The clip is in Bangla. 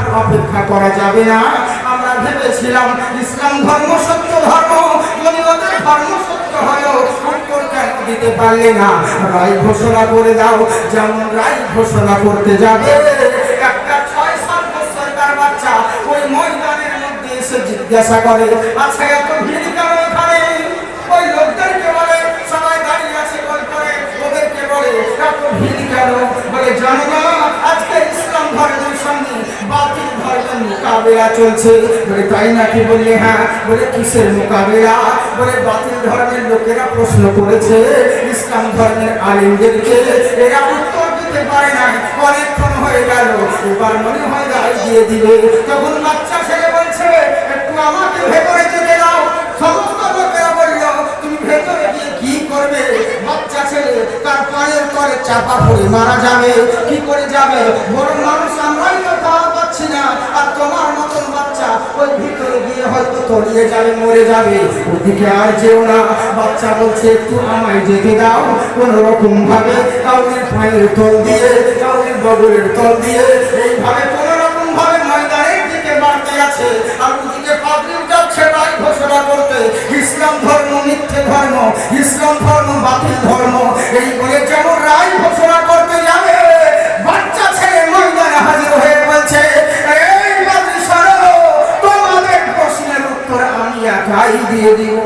আর অপেক্ষা করা যাবে না। আমরা ভেবেছিলাম ইসলাম ধর্ম সত্য ধর্ম যদি ধর্ম সত্য হয় কেন দিতে পারলে না? রায় ঘোষণা করে দাও, যেমন রায় ঘোষণা করতে যাবে। একটা ছয় সাত বছরকার বাচ্চা ওই ময়দানের মধ্যে এসে জিজ্ঞাসা করে আচ্ছা এত ভিড় মোকাবেলা চলছে। বলে, তাই নাকি? বললে হ্যাঁ। বলে, কিসের মোকাবেলা? বলে, বাতিল ধর্মের লোকেরা প্রশ্ন করেছে। ইসলাম ধর্মের আলিমদেরকে। এরা উত্তর দিতে পারে না অনেকক্ষণ হয়ে গেল। এবার মনে হয় গায়ে দিয়ে দিবে। তখন বাচ্চা ছেলে বলছে, একটু আমাকে ভেতরে যেতে দাও। সমস্ত লোকেরা বলল, তুমি ভেতরে গিয়ে কি করবে? বাচ্চা ছেলে, তার পায়ের তলে চাপা পড়ে মারা যাবে। কি করে যাবে? বড় মানুষ তলিয়ে যাবে মরে যাবে। ওদিকে আর যেও না। বাচ্চা বলছে, একটু আমায় যেতে দাও। কোন রকম ভাবে কাউকে পায়ের তল দিয়ে, কাউকে বগলের তল দিয়ে, এইভাবে কোন রকম ভাবে ময়দানের দিকে বাড়তে আছে। আর ওদিকে পাবলিক যাচ্ছে রায় ঘোষণা করতে, ইসলাম ধর্ম মিথ্যে ধর্ম, ইসলাম ধর্ম বাতিল ধর্ম। ঠাই দিয়ে দিব।